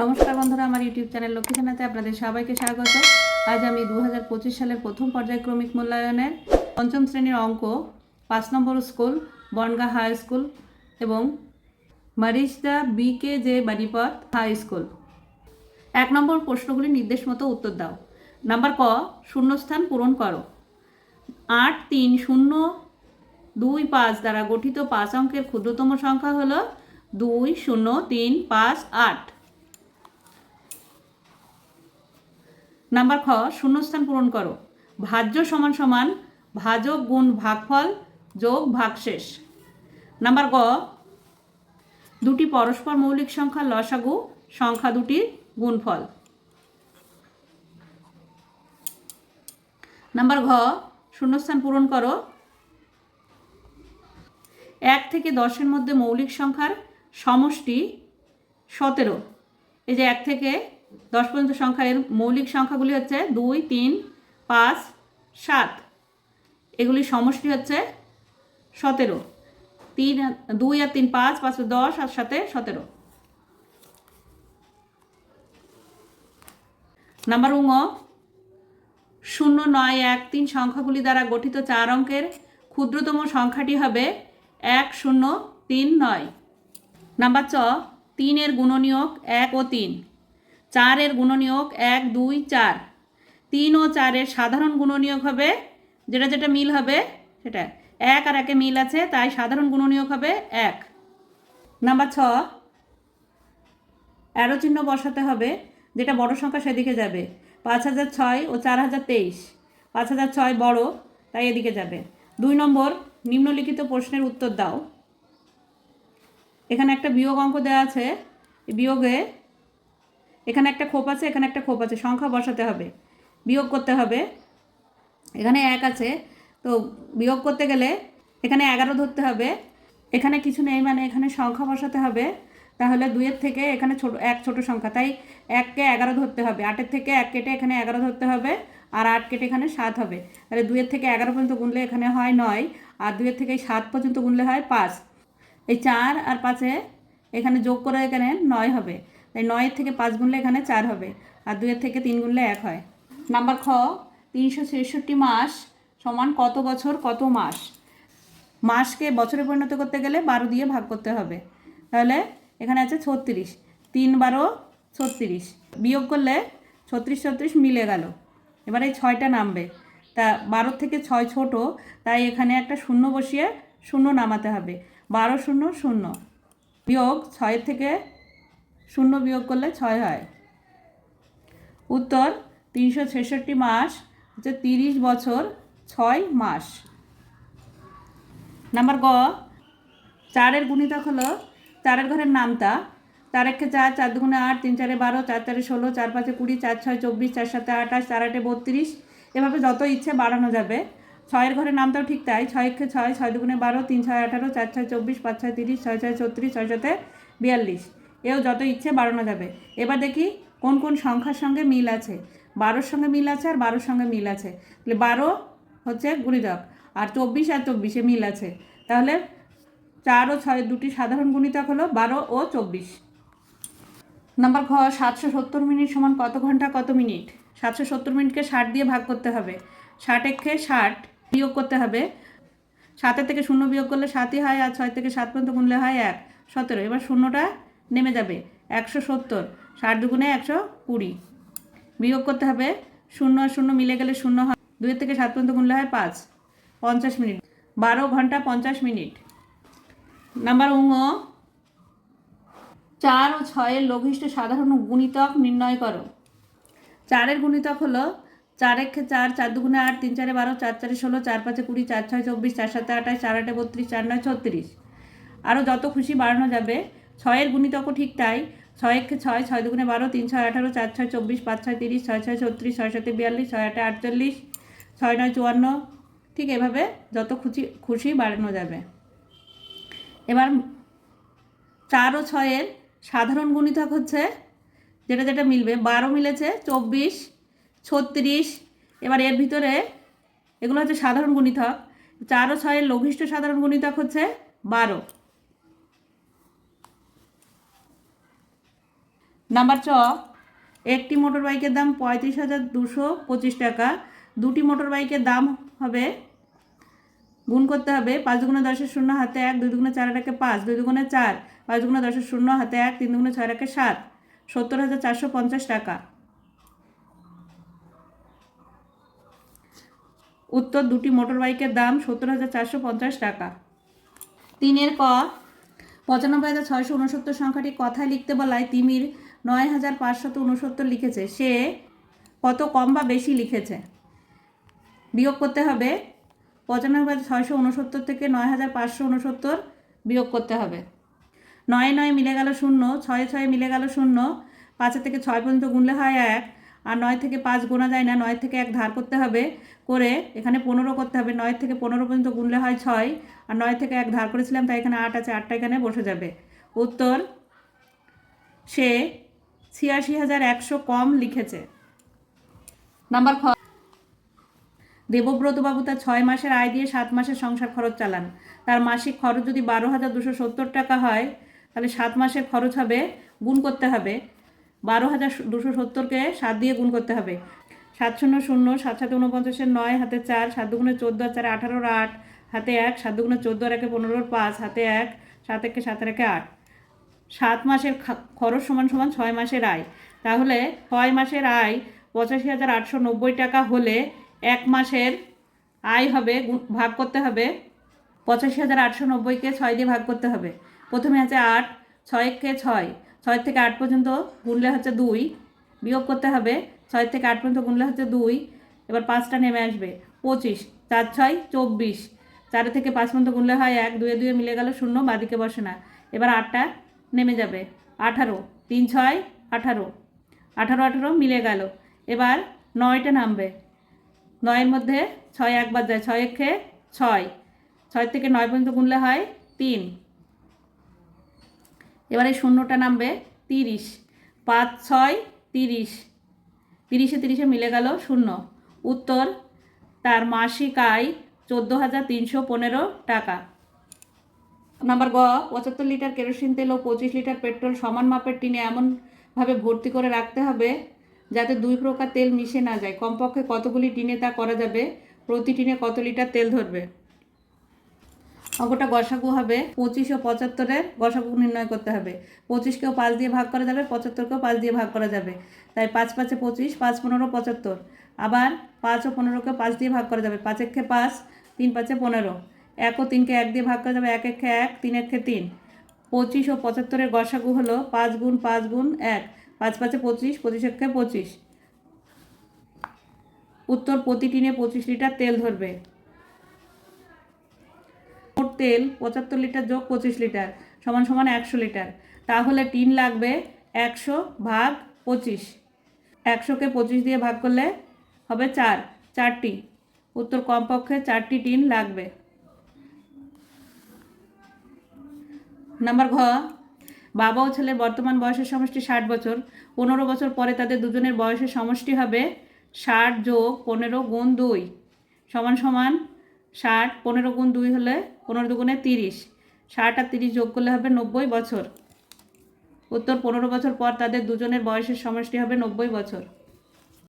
নমস্কার বন্ধুরা, আমার ইউটিউব চ্যানেল লক্ষ্মীখানাতে আপনাদের সবাইকে স্বাগত। আজ আমি দু হাজার পঁচিশ সালের প্রথম পর্যায়ক্রমিক মূল্যায়নের পঞ্চম শ্রেণির অঙ্ক, পাঁচ number school, Bongaon high school এবং Marishda B K J Baripath high school. এক নম্বর প্রশ্নগুলি নির্দেশ মতো উত্তর দাও। নাম্বার ক, শূন্যস্থান পূরণ করো। আট, তিন, শূন্য, দুই, পাঁচ দ্বারা গঠিত পাঁচ অঙ্কের ক্ষুদ্রতম সংখ্যা হলো দুই, শূন্য, তিন, পাঁচ, আট। নাম্বার খ, শূন্যস্থান পূরণ করো। ভাজ্য সমান সমান ভাজক গুণ ভাগফল যোগ ভাগশেষ। নাম্বার গ, দুটি পরস্পর মৌলিক সংখ্যা লসাগু, সংখ্যা দুটির গুণফল। নাম্বার ঘ, শূন্যস্থান পূরণ করো। এক থেকে দশের মধ্যে মৌলিক সংখ্যার সমষ্টি সতেরো। এই যে এক থেকে দশ পর্যন্ত সংখ্যা, এর মৌলিক সংখ্যাগুলি হচ্ছে দুই, তিন, পাঁচ, সাত। এগুলির সমষ্টি হচ্ছে সতেরো। তিন, দুই আর তিন, পাঁচ পাঁচ দশ, আর সাথে সতেরো। নাম্বার উঙ শূন্য, নয়, এক, তিন সংখ্যাগুলি দ্বারা গঠিত চার অঙ্কের ক্ষুদ্রতম সংখ্যাটি হবে এক, শূন্য, তিন, নয়। নাম্বার চ, তিনের গুণনীয়ক এক ও তিন। চারের গুণনীয়ক এক, দুই, চার। তিন ও চারের সাধারণ গুণনীয়ক হবে, যেটা যেটা মিল হবে, সেটা। এক আর একে মিল আছে, তাই সাধারণ গুণনীয়ক হবে এক। নাম্বার ছ, অ্যারো চিহ্ন বসাতে হবে, যেটা বড় সংখ্যা সেদিকে যাবে। পাঁচ হাজার ছয় ও চার হাজার তেইশ। পাঁচ হাজার ছয় বড়, তাই এদিকে যাবে। দুই নম্বর, নিম্নলিখিত প্রশ্নের উত্তর দাও। এখানে একটা বিয়োগ অঙ্ক দেওয়া আছে। বিয়োগে এখানে একটা খোপ আছে, এখানে একটা খোপ আছে। সংখ্যা বসাতে হবে, বিয়োগ করতে হবে। এখানে এক আছে, তো বিয়োগ করতে গেলে এখানে এগারো ধরতে হবে। এখানে কিছু নেই মানে এখানে সংখ্যা বসাতে হবে। তাহলে দুইয়ের থেকে এখানে ছোট, এক ছোট সংখ্যা। তাই এককে এগারো ধরতে হবে, আটের থেকে এক কেটে এখানে এগারো ধরতে হবে, আর আট কেটে এখানে সাত হবে। তাহলে দুইয়ের থেকে এগারো পর্যন্ত গুনলে এখানে হয় নয়, আর দুইয়ের থেকে সাত পর্যন্ত গুনলে হয় পাঁচ। এই চার আর পাঁচে এখানে যোগ করে এখানে নয় হবে। তাই নয়ের থেকে পাঁচ গুনলে এখানে চার হবে, আর দুয়ের থেকে তিন গুনলে এক হয়। নাম্বার খ, তিনশো ছেষট্টি মাস সমান কত বছর, কত মাস? মাসকে বছরে পরিণত করতে গেলে বারো দিয়ে ভাগ করতে হবে। তাহলে এখানে আছে ছত্রিশ, তিন বারো ছত্রিশ। বিয়োগ করলে ছত্রিশ ছত্রিশ মিলে গেল। এবার এই ছয়টা নামবে। তা বারো থেকে ছয় ছোট, তাই এখানে একটা শূন্য বসিয়ে শূন্য নামাতে হবে। বারো শূন্য শূন্য। বিয়োগ ছয়ের থেকে শূন্য বিয়োগ করলে ছয় হয়। উত্তর, তিনশো ছেষট্টি মাস, হচ্ছে তিরিশ বছর, ছয় মাস। নাম্বার গ, চারের গুণিতক হলো, চারের ঘরের নামতা। চার একে চার চার দুগুণে আট, তিন চারে বারো, চার চারে ষোলো, চার পাঁচে কুড়ি, চার ছয় চব্বিশ, চার সাথে আঠাশ, চার আটে বত্রিশ। এভাবে যত ইচ্ছে বাড়ানো যাবে। ছয়ের ঘরের নামটাও ঠিক তাই। ছয় একে ছয় ছয় দুগুণে বারো, তিন ছয় আঠারো, চার ছয় চব্বিশ, পাঁচ ছয় তিরিশ, ছয় ছয় ছত্রিশ, ছয় সাথে বিয়াল্লিশ। এও যত ইচ্ছে বাড়ানো যাবে। এবার দেখি কোন কোন সংখ্যার সঙ্গে মিল আছে। বারোর সঙ্গে মিল আছে আর বারোর সঙ্গে মিল আছে। তাহলে বারো হচ্ছে গুণিতক আর চব্বিশ আর চব্বিশে মিল আছে। তাহলে চার ও ছয় দুটি সাধারণ গুণিতক হলো বারো ও চব্বিশ। নাম্বার খ সাতশো সত্তর মিনিট সমান কত ঘণ্টা কত মিনিট? সাতশো সত্তর মিনিটকে ষাট দিয়ে ভাগ করতে হবে। ষাট একে ষাট বিয়োগ করতে হবে। সাতের থেকে শূন্য বিয়োগ করলে সাতই হয় আর ছয় থেকে সাত পর্যন্ত গুনলে হয় এক। সতেরো। এবার শূন্যটা নেমে যাবে। একশো সত্তর, ষাট দুগুণে একশো কুড়ি। বিয়োগ করতে হবে শূন্য আর শূন্য মিলে গেলে শূন্য হয়। দুইয়ের থেকে সাত পর্যন্ত গুনলে হয় পাঁচ। পঞ্চাশ মিনিট। বারো ঘণ্টা পঞ্চাশ মিনিট। নাম্বার উঙ চার ও ছয়ের লঘিষ্ঠ সাধারণ গুণিতক নির্ণয় করো। চারের গুণিতক হলো চার একে চার চার দুগুণে আট, তিন চারে বারো, চার চারে ষোলো, চার পাঁচে কুড়ি, চার ছয়, চব্বিশ, চার সাথে আঠাশ, চার আটে বত্রিশ, চার নয়, ছত্রিশ। আরও যত খুশি বাড়ানো যাবে ছয়ের গুণিতকও ঠিক তাই, ছয় একে ছয় ছয় দুগুণে বারো, তিন ছয় আঠারো, চার ছয় চব্বিশ, পাঁচ ছয় তিরিশ, ছয় ছয় ছত্রিশ, ছয় সাথে বিয়াল্লিশ, ছয় আটে আটচল্লিশ, ছয় নয় চুয়ান্ন, ঠিক এভাবে যত খুশি খুশি বাড়ানো যাবে। এবার চার ও ছয়ের সাধারণ গুণিতক হচ্ছে, যেটা যেটা মিলবে, বারো মিলেছে চব্বিশ, ছত্রিশ, এবার এর ভিতরে এগুলো হচ্ছে সাধারণ গুণিতক, চার ও ছয়ের লঘিষ্ঠ সাধারণ গুণিতক হচ্ছে বারো। নাম্বার চ একটি মোটর বাইকের দাম পঁয়ত্রিশ হাজার দুশো পঁচিশ টাকা। দুটি মোটর বাইকের দাম হবে, গুণ করতে হবে পাঁচ দুগুণে দশের শূন্য হাতে এক, দুই দুগুণে চার একে পাঁচ, দুই দুগুণে চার, পাঁচ দুগুণে দশের শূন্য হাতে এক, তিন দুগুণে ছয় একে সাত, সত্তর হাজার চারশো পঞ্চাশ টাকা। উত্তর, দুটি মোটর বাইকের দাম সত্তর হাজার চারশো পঞ্চাশ টাকা। তিনের ক, পঁচানব্বই হাজার ছয়শো উনসত্তর সংখ্যাটি কথায় লিখতে বলায় তিমির নয় হাজার পাঁচশত উনসত্তর লিখেছে। সে কত কম বা বেশি লিখেছে? বিয়োগ করতে হবে পঁচানব্বই হাজার ছয়শো উনসত্তর থেকে নয় হাজার পাঁচশো উনসত্তর বিয়োগ করতে হবে। নয় নয় মিলে গেল শূন্য, ছয় ছয় মিলে গেল শূন্য পাঁচের থেকে ছয় পর্যন্ত গুনলে হয় এক, আর নয় থেকে পাঁচ গোনা যায় না, নয় থেকে এক ধার করতে হবে করে এখানে পনেরো করতে হবে। নয় থেকে পনেরো পর্যন্ত গুনলে হয় ছয়, আর নয় থেকে এক ধার করেছিলাম তাই এখানে আট আছে, আটটা এখানে বসে যাবে। উত্তর, সে ছিয়াশি হাজার একশো কম লিখেছে। নাম্বার খ। দেবব্রত তার ছয় মাসের আয় দিয়ে সাত মাসের সংসার খরচ চালান। তার মাসিক খরচ যদি বারো হাজার দুশো সত্তর টাকা হয় তাহলে সাত মাসের খরচ হবে গুণ করতে হবে। বারো হাজার দুশো সত্তরকে সাত দিয়ে গুণ করতে হবে। সাত শূন্য শূন্য সাত সাত উনপঞ্চাশের নয় হাতে চার সাত দুগুণে চোদ্দ আর চার আঠারোর আট হাতে এক সাত দুগুণে চোদ্দ আর একে পনেরোর পাঁচ হাতে এক সাত একে সাতের একে আট। সাত মাসের খরচ সমান সমান ছয় মাসের আয়। তাহলে ছয় মাসের আয় পঁচাশি হাজার আটশো নব্বই টাকা হলে এক মাসের আয় হবে ভাগ করতে হবে পঁচাশি হাজার আটশো নব্বইকে ছয় দিয়ে ভাগ করতে হবে। প্রথমে আছে আট, ছয়কে ছয় ছয় থেকে আট পর্যন্ত গুনলে হচ্ছে দুই। বিয়োগ করতে হবে, ছয় থেকে আট পর্যন্ত গুনলে হচ্ছে দুই। এবার পাঁচটা নেমে আসবে, পঁচিশ, চার, ছয়, চব্বিশ। চার থেকে পাঁচ পর্যন্ত গুনলে হয় এক, দুয়ে দুয়ে মিলে গেল শূন্য, বাদিকে বসে না। এবার আটটা নেমে যাবে। আঠারো, তিন ছয়, আঠারো। আঠারো আঠারো মিলে গেল। এবার নয়টা নামবে। নয়ের মধ্যে ছয় একবার যায়। ছয় একে ছয়। ছয় থেকে নয় পর্যন্ত গুনলে হয় তিন। এবারে শূন্যটা নামবে তিরিশ। পাঁচ, ছয়, তিরিশ। তিরিশে তিরিশে মিলে গেল শূন্য। উত্তর, তার মাসিক আয় চোদ্দ হাজার তিনশো পনেরো টাকা। নাম্বার গ, পঁচাত্তর লিটার কেরোসিন তেল ও পঁচিশ লিটার পেট্রোল সমান মাপের টিনে এমনভাবে ভর্তি করে রাখতে হবে যাতে দুই প্রকার তেল মিশে না যায়। কমপক্ষে কতগুলি টিনে তা করা যাবে? প্রতি টিনে কত লিটার তেল ধরবে? অঙ্কটা গসাগু হবে। পঁচিশ ও পঁচাত্তরের গসাগু নির্ণয় করতে হবে। পঁচিশকেও পাঁচ দিয়ে ভাগ করা যাবে, পঁচাত্তরকেও পাঁচ দিয়ে ভাগ করা যাবে। তাই পাঁচ পাঁচে পঁচিশ, পাঁচ পনেরো, পঁচাত্তর। আবার পাঁচ ও পনেরোকে পাঁচ দিয়ে ভাগ করা যাবে। পাঁচ একে পাঁচ, তিন পাঁচে পনেরো। এক ও তিনকে এক দিয়ে ভাগ করা যাবে এক একে এক, তিন একে তিন। পঁচিশ ও পঁচাত্তরের গসাগু হলো পাঁচ গুণ পাঁচ গুণ এক। পাঁচ পাঁচে পঁচিশ পঁচিশ একে পঁচিশ। উত্তর প্রতি টিনে পঁচিশ লিটার তেল ধরবে। মোট তেল পঁচাত্তর লিটার যোগ পঁচিশ লিটার, সমান সমান একশো লিটার। তাহলে টিন লাগবে একশো ভাগ পঁচিশ। একশোকে পঁচিশ দিয়ে ভাগ করলে হবে চার, চারটি। উত্তর কমপক্ষে চারটি টিন লাগবে। নাম্বার ঘ, বাবা ও ছেলের বর্তমান বয়সের সমষ্টি ষাট বছর। পনেরো বছর পরে তাদের দুজনের বয়সের সমষ্টি হবে ষাট যোগ পনেরো গুণ দুই। সমান সমান ষাট পনেরো গুণ দুই হলে পনেরো দুগুণে তিরিশ। ষাট আর তিরিশ যোগ করলে হবে নব্বই বছর। উত্তর, পনেরো বছর পর তাদের দুজনের বয়সের সমষ্টি হবে নব্বই বছর।